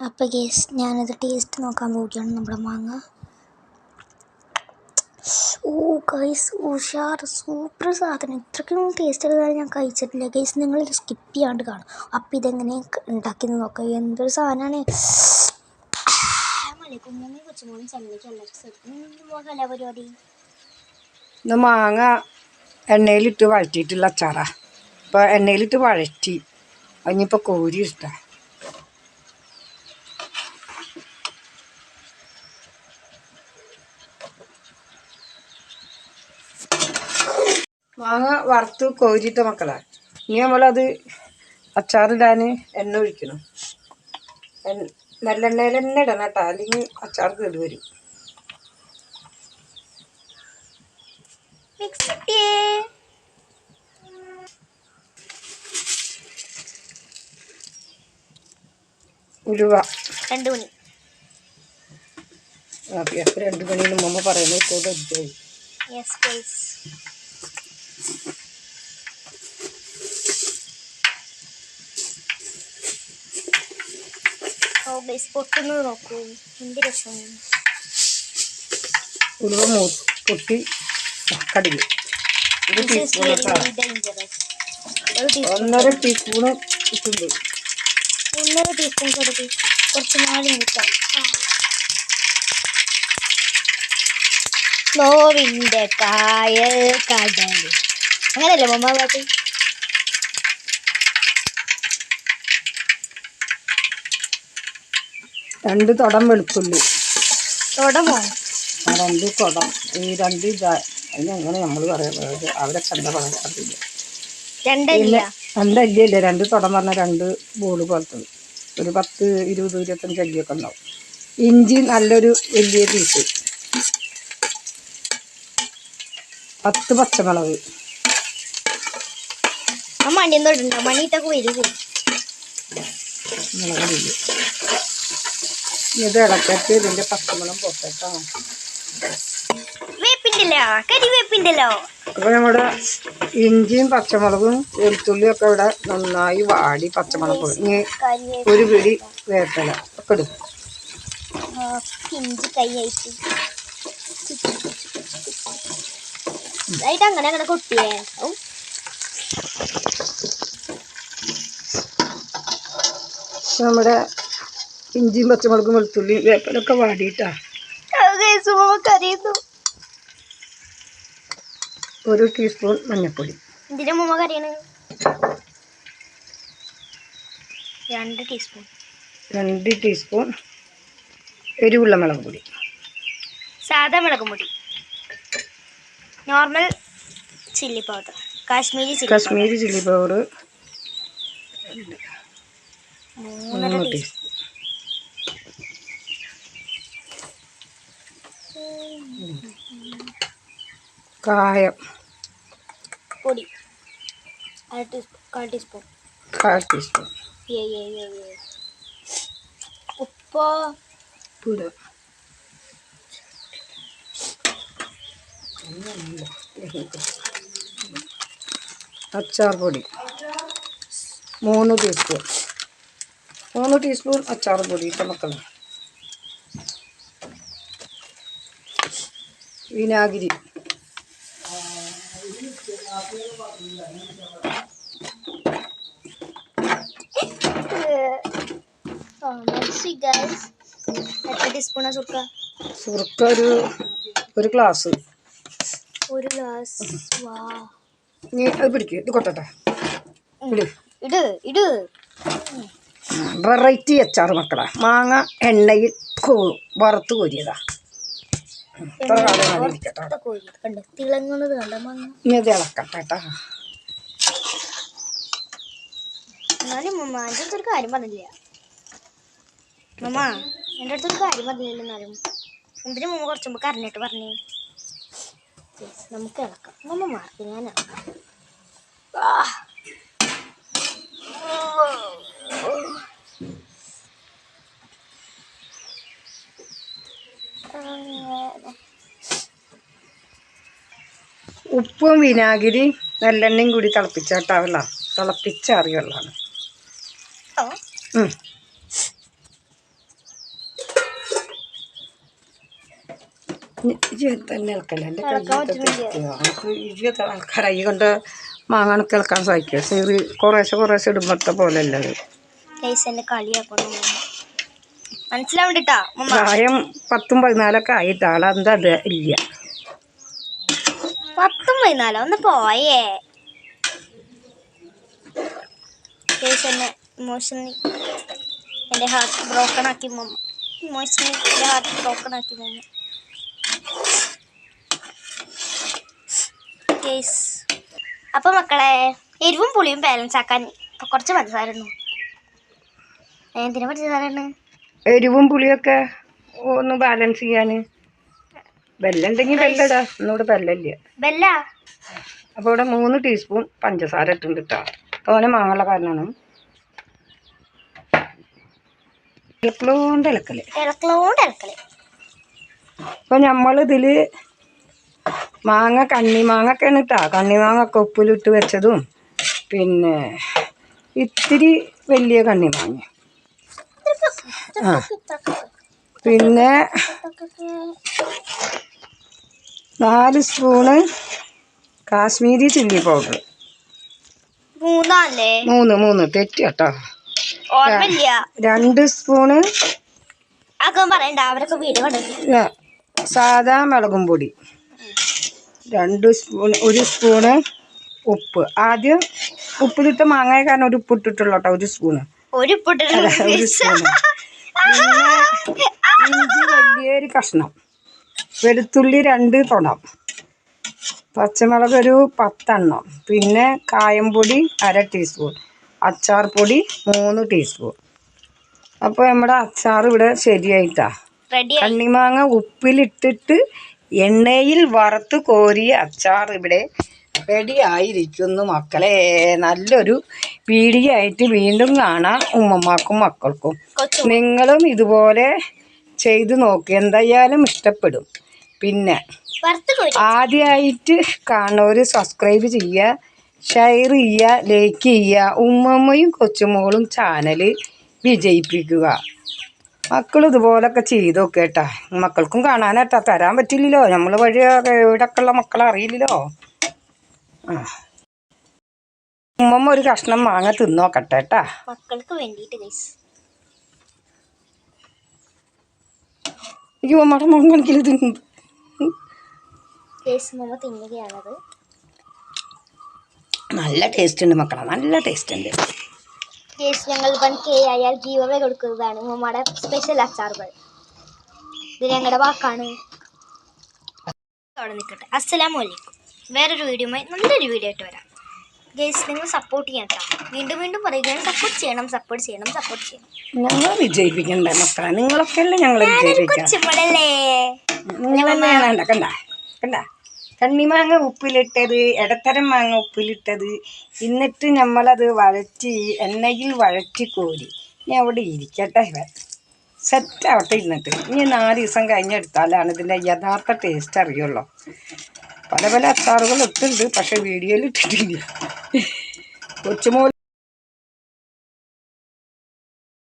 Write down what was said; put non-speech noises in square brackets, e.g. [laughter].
അപ്പോൾ ഗേസ് ഞാനത് ടേസ്റ്റ് നോക്കാൻ പോവുകയാണ് നമ്മുടെ മാങ്ങ. ഓ ഗൈസ് ഉഷാർ സൂപ്പർ സാധനം. ഇത്രയ്ക്കും ടേസ്റ്റ് ഉള്ളതാണ് ഞാൻ കഴിച്ചിട്ടില്ല. ഗൈസ് നിങ്ങൾ സ്കിപ്പ് ചെയ്യാണ്ട് കാണും. അപ്പോൾ ഇതെങ്ങനെ ഉണ്ടാക്കിയെന്ന് നോക്കാം. എന്തൊരു സാധനമാണ് മാങ്ങ എണ്ണയിലിട്ട് വഴറ്റിയിട്ടുള്ള അച്ചാറാ. ഇപ്പോൾ എണ്ണയിലിട്ട് വഴറ്റി. അതിനിപ്പോ കോരി ഇഷ്ട മാങ്ങ വറുത്ത് കോരിയിട്ട മക്കളാ. ഇനി നമ്മളത് അച്ചാറിടാൻ എണ്ണ ഒഴിക്കണം. എണ്ണ- നല്ലെണ്ണയിൽ തന്നെ ഇടണം കേട്ടോ. അല്ലെങ്കിൽ അച്ചാർ കേട് വരും. ഉലുവ. രണ്ട് മണി. ഓക്കെ അപ്പോൾ രണ്ട് മുമ്പ് പറയുന്നത് കൂടെ ഗൈസ് പൊട്ടുന്നത് നോക്കൂ. എന്ത് രസം ഉലുവ മൂ പൊട്ടി കടുക് ഒരു ടീസ്പൂൺ ഒന്നര ടീസ്പൂണ് ഇട്ടുണ്ട് ഒന്നര ടീസ്പൂൺ കടുക് കുറച്ച് നാല് മുക്കാം നോവിന്റെ കായൽ കടൽ അങ്ങനല്ലേ മമ്മ പാട്ടി രണ്ട് തുടം വെളുത്തുള്ളി. തുടമോ? ആ രണ്ട് തുടം. ഈ രണ്ട് ഇതാ അതിനെങ്ങനെ നമ്മൾ പറയുന്നത് അവിടെ കണ്ട പറയാറില്ല രണ്ടല്ല രണ്ടല്ലിയല്ലേ രണ്ട് തുടം പറഞ്ഞ രണ്ട് ബോൾ പോലത്തെ ഒരു പത്ത് ഇരുപത് ഇരുപത്തഞ്ച് അല്ലിയൊക്കെ ഉണ്ടാവും. ഇഞ്ചി നല്ലൊരു വലിയ പീസ്. പത്ത് പച്ചമുളക്. മണി തൊട്ടുണ്ടോ മണിയിട്ടൊക്കെ വരും. മുളക് പൊടി. ഇത് ഇളക്കട്ട് ഇതിന്റെ പച്ചമുളം പൊട്ടട്ടോ വേപ്പിണ്ടല്ലോ കരിവേപ്പിണ്ടല്ലോ അപ്പോൾ നമ്മുടെ ഇഞ്ചിയും പച്ചമുളകും വെളുത്തുള്ളിയും ഒക്കെ ഇവിടെ നന്നായി വാടി പച്ചമുളക് ഇനി ഒരു പിടി വേപ്പില ഒക്കെ ഇടും. ഇഞ്ചി കൈയായിട്ട് ഇതായിട്ട് അങ്ങനെ അങ്ങനെ കൊട്ടിയേ. നമ്മുടെ ഇഞ്ചിയും പച്ചമുളകും വെളുത്തുള്ളിയും വേപ്പിലൊക്കെ വാടിയിട്ടാ. ഒരു ടീസ്പൂൺ മഞ്ഞപ്പൊടി. രണ്ട് ടീസ്പൂൺ രണ്ട് ടീസ്പൂൺ എരിവുള്ള മുളക് പൊടി. സാധാ മുളകും പൊടി. Normal chilli powder Kashmiri Kashmiri chilli powder. മൂന്നര ടീസ്പൂൺ കായം. പൊടി. അര ടീസ്പൂൺ കാൽ ടീസ്പൂൺ കാൽ ടീസ്പൂൺ ഉപ്പ്. പുര. അച്ചാർ പൊടി മൂന്ന് ടീസ്പൂൺ മൂന്ന് ടീസ്പൂൺ അച്ചാർ പൊടി മക്കളെ. വിനാഗിരി. സുർക്ക ഒരു ഒരു ഗ്ലാസ് ഒരു ഗ്ലാസ് വാ നീ അത് പിടിക്കുക ഇത് കൊട്ടട്ടെ. ഇട് ഇട് ഇട്. വെറൈറ്റി അച്ചാർ മക്കളെ. മാങ്ങ എണ്ണയിൽ വറുത്ത് കോരിയതാ. ഇനി ഇത് ഇളക്കട്ടെ കേട്ടോ. എന്നാലും മമ്മ അടുത്തൊരു കാര്യം പറഞ്ഞില്ല. മമ്മ എന്റെ അടുത്തൊരു കാര്യം പറഞ്ഞില്ല എന്നാലും. എന്തിനു മമ്മ കുറച്ചു മുമ്പ് കരഞ്ഞിട്ട് പറഞ്ഞേ. നമുക്ക് ഇളക്കാം. നമ്മ മാർക്ക് ഞാൻ ഇളക്കാം. ഉപ്പും വിനാഗിരി നല്ലെണ്ണയും കൂടി തിളപ്പിച്ചാട്ടാ വെള്ളം തിളപ്പിച്ചാറിയ വെള്ളമാണ് തന്നെ ഇളക്കല്ല എന്റെ. നമുക്ക് ഇരുപത്തി ആൾക്കാരായി കൊണ്ട് മാങ്ങണക്ക് ഇളക്കാൻ സഹായിക്കുക ചെറിയ കുറേശ്ശെ കുറേശ്ശെ ഇടുമ്പത്തെ പോലെ അല്ല അത് മനസ്സിലാവണ്ടിട്ടാ പ്രായം പത്തും പതിനാലൊക്കെ ആയിട്ട്. ആളെന്താ അത് ഇല്ല. പത്തും പതിനാലോ? ഒന്ന് പോയേ. എന്നെ ഇമോഷണലി എന്റെ ഹാർട്ട് ബ്രോക്കൺ ആക്കി മമ്മ. ഇമോഷണലി എന്റെ ഹാർട്ട് ബ്രോക്കൺ ആക്കി മമ്മ. ഗൈസ് അപ്പോൾ മക്കളെ എരിവും പുളിയും ബാലൻസ് ആക്കാൻ കുറച്ച് പഞ്ചസാരുന്നു എന്തിനാ പഞ്ചസാരാണ് എരിവും പുളിയൊക്കെ ഒന്ന് ബാലൻസ് ചെയ്യാൻ. വെല്ലം ഉണ്ടെങ്കിൽ വെല്ലടാ ഒന്നുകൂടെ വെല്ലമില്ല ബെല്ല? അപ്പോൾ ഇവിടെ മൂന്ന് ടീസ്പൂൺ പഞ്ചസാര ഇട്ടുണ്ട് കേട്ടോ തോനെ മാങ്ങുള്ള കാരണമാണ് ഇളക്കലോണ്ട് ഇളക്കൽ ഇളക്കലോണ്ട് ഇളക്കൽ അപ്പോൾ നമ്മളിതിൽ മാങ്ങ കണ്ണിമാങ്ങൊക്കെയാണ് കേട്ടോ കണ്ണിമാങ്ങ ഒക്കെ ഉപ്പിലിട്ട് വെച്ചതും. പിന്നെ ഇത്തിരി വലിയ കണ്ണിമാങ്ങ. ആ. പിന്നെ നാല് സ്പൂണ് കാശ്മീരി ചില്ലി പൗഡർ. മൂന്നല്ലേ? മൂന്ന് മൂന്ന്. തെറ്റി കേട്ടോ. രണ്ട് സ്പൂണ് സാധാ മുളകും പൊടി. രണ്ട് സ്പൂൺ ഒരു സ്പൂണ് ഉപ്പ്. ആദ്യം ഉപ്പിലിട്ട മാങ്ങായ കാരണം ഒരു ഉപ്പ് ഇട്ടിട്ടുള്ളൂ കേട്ടോ ഒരു സ്പൂണ് ഒരു ഒരു സ്പൂണ്. [laughs] പിന്നെ ഇഞ്ചി വലിയൊരു കഷ്ണം. വെളുത്തുള്ളി രണ്ട് തൊടം. പച്ചമുളക് ഒരു പത്തെണ്ണം. പിന്നെ കായംപൊടി അര ടീസ്പൂൺ അച്ചാർ പൊടി മൂന്ന് ടീസ്പൂൺ അപ്പോൾ നമ്മുടെ അച്ചാർ ഇവിടെ ശരിയായിട്ടാ. കണ്ണിമാങ്ങ ഉപ്പിലിട്ടിട്ട് എണ്ണയിൽ വറുത്ത് കോരിയ അച്ചാർ ഇവിടെ റെഡി ആയിരിക്കുന്നു മക്കളെ. നല്ലൊരു വീഡിയോ ആയിട്ട് വീണ്ടും കാണാം ഉമ്മമാക്കും മക്കൾക്കും. നിങ്ങളും ഇതുപോലെ ചെയ്തു നോക്കി. എന്തായാലും ഇഷ്ടപ്പെടും. പിന്നെ ആദ്യമായിട്ട് കാണുന്നവർ സബ്സ്ക്രൈബ് ചെയ്യുക ഷെയർ ചെയ്യുക ലൈക്ക് ചെയ്യുക. ഉമ്മമ്മയും കൊച്ചുമോളും ചാനൽ വിജയിപ്പിക്കുക. മക്കൾ ഇതുപോലൊക്കെ ചെയ്തു നോക്കേട്ടാ. മക്കൾക്കും കാണാനാട്ടാ തരാൻ പറ്റില്ലല്ലോ. നമ്മൾ വഴി ഇവിടെയൊക്കെ ഉള്ള മക്കളെ അറിയില്ലല്ലോ. ആ. ഉമ്മമ്മ ഒരു കഷ്ണം മാങ്ങ തിന്നോക്കട്ടെ കേട്ടാ മക്കൾക്ക് വേണ്ടിയിട്ട് ഉമ്മയുടെ മുഖം കണക്കിൽ തിന്നു. തിന്നുകയാണത്. നല്ല ടേസ്റ്റ് ഉണ്ട് മക്കളെ. നല്ല ടേസ്റ്റ് ഉണ്ട്. ഗൈസ് ഞങ്ങൾ വൺ കെ ആയാൽ ഗീവ് അവേ കൊടുക്കുന്നതാണ് മമ്മയുടെ സ്പെഷ്യൽ അച്ചാറുകൾ. ഇത് ഞങ്ങളുടെ വാക്കാണ്. അവിടെ നിൽക്കട്ടെ. അസ്സലാമു അലൈക്കും. വേറൊരു വീഡിയോയുമായി നല്ലൊരു വീഡിയോ ആയിട്ട് വരാം. ഗേസ് നിങ്ങൾ സപ്പോർട്ട് ചെയ്യണം കേട്ടോ വീണ്ടും വീണ്ടും പറയുകയാണ് സപ്പോർട്ട് ചെയ്യണം സപ്പോർട്ട് ചെയ്യണം സപ്പോർട്ട് ചെയ്യണം. ഞങ്ങൾ വിജയിപ്പിക്കണ്ട മക്കളെ? നിങ്ങളൊക്കെ അല്ലേ ഞങ്ങൾ വിജയിപ്പിക്കാം? കൊച്ചുമോളല്ലേ? നിങ്ങളെന്നെ വേണ്ട കണ്ട കണ്ട. കണ്ണിമാങ്ങ ഉപ്പിലിട്ടത് ഇടത്തരം മാങ്ങ ഉപ്പിലിട്ടത്. എന്നിട്ട് നമ്മളത് വഴറ്റി എണ്ണയിൽ വഴറ്റി കോരി. ഇനി അവിടെ ഇരിക്കട്ടെ സെറ്റ് ആവട്ടെ ഇരുന്നിട്ട്. ഇനി നാല് ദിവസം കഴിഞ്ഞെടുത്താലാണ് ഇതിന്റെ യഥാർത്ഥ ടേസ്റ്റ് അറിയുള്ളൂ. പല പല അച്ചാറുകൾ ഇട്ടുണ്ട് പക്ഷേ വീഡിയോയിൽ ഇട്ടിട്ടില്ല. കൊച്ചുമോൾ